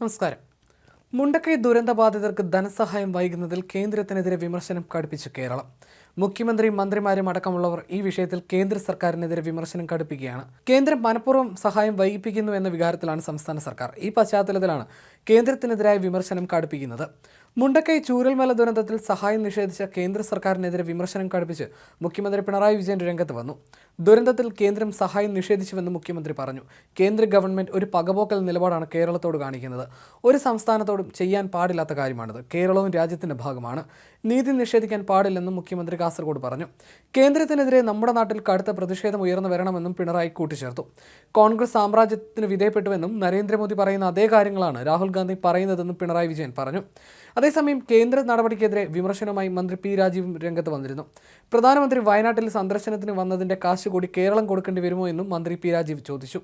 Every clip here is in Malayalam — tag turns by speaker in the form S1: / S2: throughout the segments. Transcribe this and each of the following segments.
S1: നമസ്കാരം. മുണ്ടക്കൈ ദുരന്തബാധിതർക്ക് ധനസഹായം വൈകുന്നതിൽ കേന്ദ്രത്തിനെതിരെ വിമർശനം കടുപ്പിച്ച് കേരളം. മുഖ്യമന്ത്രി മന്ത്രിമാരും അടക്കമുള്ളവർ ഈ വിഷയത്തിൽ കേന്ദ്ര സർക്കാരിനെതിരെ വിമർശനം കടുപ്പിക്കുകയാണ്. കേന്ദ്രം മനഃപൂർവം സഹായം വൈകിപ്പിക്കുന്നു എന്ന വികാരത്തിലാണ് സംസ്ഥാന സർക്കാർ. ഈ പശ്ചാത്തലത്തിലാണ് കേന്ദ്രത്തിനെതിരായ വിമർശനം കടുപ്പിക്കുന്നത്. മുണ്ടക്കൈ ചൂരൽമല ദുരന്തത്തിൽ സഹായം നിഷേധിച്ച കേന്ദ്ര സർക്കാരിനെതിരെ വിമർശനം കടുപ്പിച്ച് മുഖ്യമന്ത്രി പിണറായി വിജയൻ രംഗത്ത് വന്നു. ദുരന്തത്തിൽ കേന്ദ്രം സഹായം നിഷേധിച്ചുവെന്ന് മുഖ്യമന്ത്രി പറഞ്ഞു. കേന്ദ്ര ഗവൺമെന്റ് ഒരു പകപോക്കൽ നിലപാടാണ് കേരളത്തോട് കാണിക്കുന്നത്. ഒരു സംസ്ഥാനത്തോടും ചെയ്യാൻ പാടില്ലാത്ത കാര്യമാണിത്. കേരളവും രാജ്യത്തിന്റെ ഭാഗമാണ്. നീതി നിഷേധിക്കാൻ പാടില്ലെന്നും മുഖ്യമന്ത്രി കാസർഗോഡ് പറഞ്ഞു. കേന്ദ്രത്തിനെതിരെ നമ്മുടെ നാട്ടിൽ കടുത്ത പ്രതിഷേധം ഉയർന്നു വരണമെന്നും പിണറായി കൂട്ടിച്ചേർത്തു. കോൺഗ്രസ് സാമ്രാജ്യത്തിന് വിധേയപ്പെട്ടുവെന്നും നരേന്ദ്രമോദി പറയുന്ന അതേ കാര്യങ്ങളാണ് രാഹുൽ ഗാന്ധി പറയുന്നതെന്നും പിണറായി വിജയൻ പറഞ്ഞു. അതേസമയം കേന്ദ്ര നടപടിക്കെതിരെ വിമർശനവുമായി മന്ത്രി പി രാജീവും രംഗത്ത് വന്നിരുന്നു. പ്രധാനമന്ത്രി വയനാട്ടിൽ സന്ദർശനത്തിന് വന്നതിന്റെ കാശ് കൂടി കേരളം കൊടുക്കേണ്ടി വരുമോ എന്നും മന്ത്രി പി രാജീവ് ചോദിച്ചു.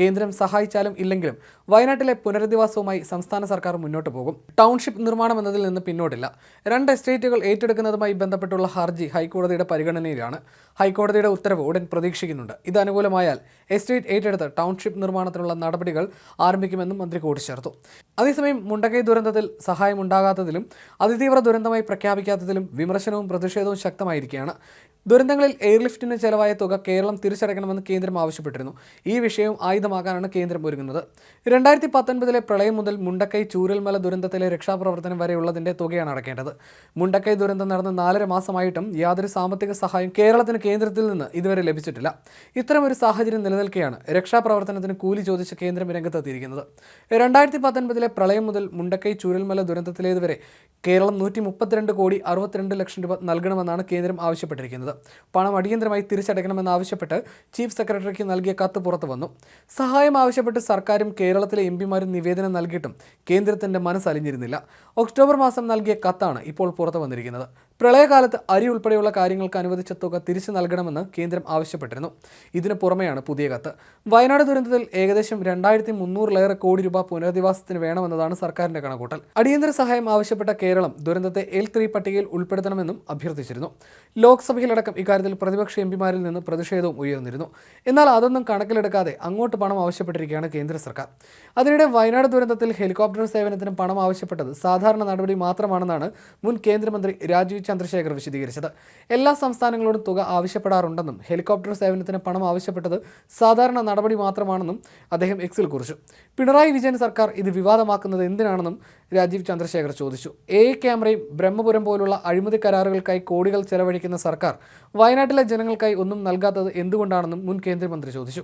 S1: കേന്ദ്രം സഹായിച്ചാലും ഇല്ലെങ്കിലും വയനാട്ടിലെ പുനരധിവാസവുമായി സംസ്ഥാന സർക്കാർ മുന്നോട്ട് പോകും. ടൗൺഷിപ്പ് നിർമ്മാണം എന്നതിൽ നിന്ന് പിന്നോട്ടില്ല. രണ്ട് എസ്റ്റേറ്റുകൾ ഏറ്റെടുക്കുന്നതുമായി ബന്ധപ്പെട്ടുള്ള ഹർജി ഹൈക്കോടതിയുടെ പരിഗണനയിലാണ്. ഹൈക്കോടതിയുടെ ഉത്തരവ് ഉടൻ പ്രതീക്ഷിക്കുന്നുണ്ട്. ഇത് അനുകൂലമായാൽ എസ്റ്റേറ്റ് ഏറ്റെടുത്ത് ടൗൺഷിപ്പ് നിർമ്മാണത്തിനുള്ള നടപടികൾ ആരംഭിക്കുമെന്നും മന്ത്രി കൂട്ടിച്ചേർത്തു. അതേസമയം മുണ്ടകൈ ദുരന്തത്തിൽ സഹായമുണ്ടാകാത്തതിലും അതിതീവ്ര ദുരന്തമായി പ്രഖ്യാപിക്കാത്തതിലും വിമർശനവും പ്രതിഷേധവും ശക്തമായിരിക്കുകയാണ്. ദുരന്തങ്ങളിൽ എയർലിഫ്റ്റിന് ചെലവായ തുക കേരളം തിരിച്ചടയ്ക്കണമെന്ന് കേന്ദ്രം ആവശ്യപ്പെട്ടിരുന്നു. ഈ വിഷയം ആയുധമാക്കാനാണ് കേന്ദ്രം ഒരുങ്ങുന്നത്. രണ്ടായിരത്തി പത്തൊൻപതിലെ പ്രളയം മുതൽ മുണ്ടക്കൈ ചൂരൽമല ദുരന്തത്തിലെ രക്ഷാപ്രവർത്തനം വരെയുള്ളതിന്റെ തുകയാണ് അടക്കേണ്ടത്. മുണ്ടക്കൈ ദുരന്തം നടന്ന് നാലര മാസമായിട്ടും യാതൊരു സാമ്പത്തിക സഹായം കേരളത്തിന് കേന്ദ്രത്തിൽ നിന്ന് ഇതുവരെ ലഭിച്ചിട്ടില്ല. ഇത്തരമൊരു സാഹചര്യം നിലനിൽക്കെയാണ് രക്ഷാപ്രവർത്തനത്തിന് കൂലി ചോദിച്ച് കേന്ദ്രം രംഗത്തെത്തിയിരിക്കുന്നത്. രണ്ടായിരത്തി പത്തൊൻപതിലെ പ്രളയം മുതൽ മുണ്ടക്കൈ ചൂരൽമല ദുരന്തത്തിലേതുവരെ കേരളം നൂറ്റി മുപ്പത്തിരണ്ട് കോടി അറുപത്തിരണ്ട് ലക്ഷം രൂപ നൽകണമെന്നാണ് കേന്ദ്രം ആവശ്യപ്പെട്ടിരിക്കുന്നത്. പണം അടിയന്തരമായി തിരിച്ചടയ്ക്കണമെന്നാവശ്യപ്പെട്ട് ചീഫ് സെക്രട്ടറിക്ക് നൽകിയ കത്ത് പുറത്തു വന്നു സഹായം ആവശ്യപ്പെട്ട് സർക്കാരും കേരളത്തിലെ എം പിമാരും നിവേദനം നൽകിയിട്ടും കേന്ദ്രത്തിന്റെ മനസ്സലിഞ്ഞിരുന്നില്ല ഒക്ടോബർ മാസം നൽകിയ കത്താണ് ഇപ്പോൾ പുറത്തു വന്നിരിക്കുന്നത്. പ്രളയകാലത്ത് അരി ഉൾപ്പെടെയുള്ള കാര്യങ്ങൾക്ക് അനുവദിച്ച തുക തിരിച്ചു നൽകണമെന്ന് കേന്ദ്രം ആവശ്യപ്പെട്ടിരുന്നു. ഇതിന് പുറമെയാണ് പുതിയ കത്ത്. വയനാട് ദുരന്തത്തിൽ ഏകദേശം രണ്ടായിരത്തി മുന്നൂറിലേറെ കോടി രൂപ പുനരധിവാസത്തിന് വേണമെന്നതാണ് സർക്കാരിന്റെ കണക്കൂട്ടൽ അടിയന്തര സഹായം ആവശ്യപ്പെട്ട കേരളം ദുരന്തത്തെ എൽ ത്രീ പട്ടികയിൽ ഉൾപ്പെടുത്തണമെന്നും അഭ്യർത്ഥിച്ചിരുന്നു. ലോക്സഭയിലടക്കം ഇക്കാര്യത്തിൽ പ്രതിപക്ഷ എം പിമാരിൽ നിന്ന് പ്രതിഷേധവും ഉയർന്നിരുന്നു. എന്നാൽ അതൊന്നും കണക്കിലെടുക്കാതെ അങ്ങോട്ട് പണം ആവശ്യപ്പെട്ടിരിക്കുകയാണ് കേന്ദ്ര സർക്കാർ. അതിനിടെ വയനാട് ദുരന്തത്തിൽ ഹെലികോപ്റ്റർ സേവനത്തിന് പണം ആവശ്യപ്പെട്ടത് സാധാരണ നടപടി മാത്രമാണെന്നാണ് മുൻ കേന്ദ്രമന്ത്രി രാജീവ് ചന്ദ്രശേഖർ വിശദീകരിച്ചത്. എല്ലാ സംസ്ഥാനങ്ങളോടും തുക ആവശ്യപ്പെടാറുണ്ടെന്നും ഹെലികോപ്റ്റർ സേവനത്തിന് പണം ആവശ്യപ്പെട്ടത് സാധാരണ നടപടി മാത്രമാണെന്നും അദ്ദേഹം എക്സിൽ കുറിച്ചു. പിണറായി വിജയൻ സർക്കാർ ഇത് വിവാദമാക്കുന്നത് എന്തിനാണെന്നും രാജീവ് ചന്ദ്രശേഖർ ചോദിച്ചു. എ ക്യാമറയും ബ്രഹ്മപുരം പോലുള്ള അഴിമതി കരാറുകൾക്കായി കോടികൾ ചെലവഴിക്കുന്ന സർക്കാർ വയനാട്ടിലെ ജനങ്ങൾക്കായി ഒന്നും നൽകാത്തത് എന്തുകൊണ്ടാണെന്നും മുൻ കേന്ദ്രമന്ത്രി ചോദിച്ചു.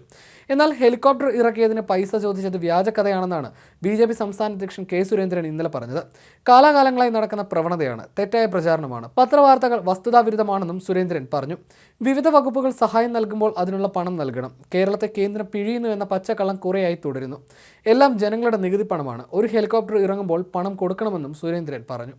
S1: എന്നാൽ ഹെലികോപ്റ്റർ ഇറക്കിയതിന് പൈസ ചോദിച്ചത് വ്യാജക്കഥയാണെന്നാണ് ബി ജെ പി സംസ്ഥാന അധ്യക്ഷൻ കെ സുരേന്ദ്രൻ ഇന്നലെ പറഞ്ഞത്. കാലാകാലങ്ങളായി നടക്കുന്ന പ്രവണതയാണ് തെറ്റായ പ്രചാരണമാണ്. പത്രവാർത്തകൾ വസ്തുതാവിരുദ്ധമാണെന്നും സുരേന്ദ്രൻ പറഞ്ഞു. വിവിധ വകുപ്പുകൾ സഹായം നൽകുമ്പോൾ അതിനുള്ള പണം നൽകണം. കേരളത്തെ കേന്ദ്രം പിഴിയുന്നു എന്ന പച്ചക്കള്ളം കുറേയായി തുടരുന്നു. എല്ലാം ജനങ്ങളുടെ നികുതി പണമാണ്. ഒരു ഹെലികോപ്റ്റർ ഇറങ്ങുമ്പോൾ പണം കൊടുക്കണമെന്നും സുരേന്ദ്രൻ പറഞ്ഞു.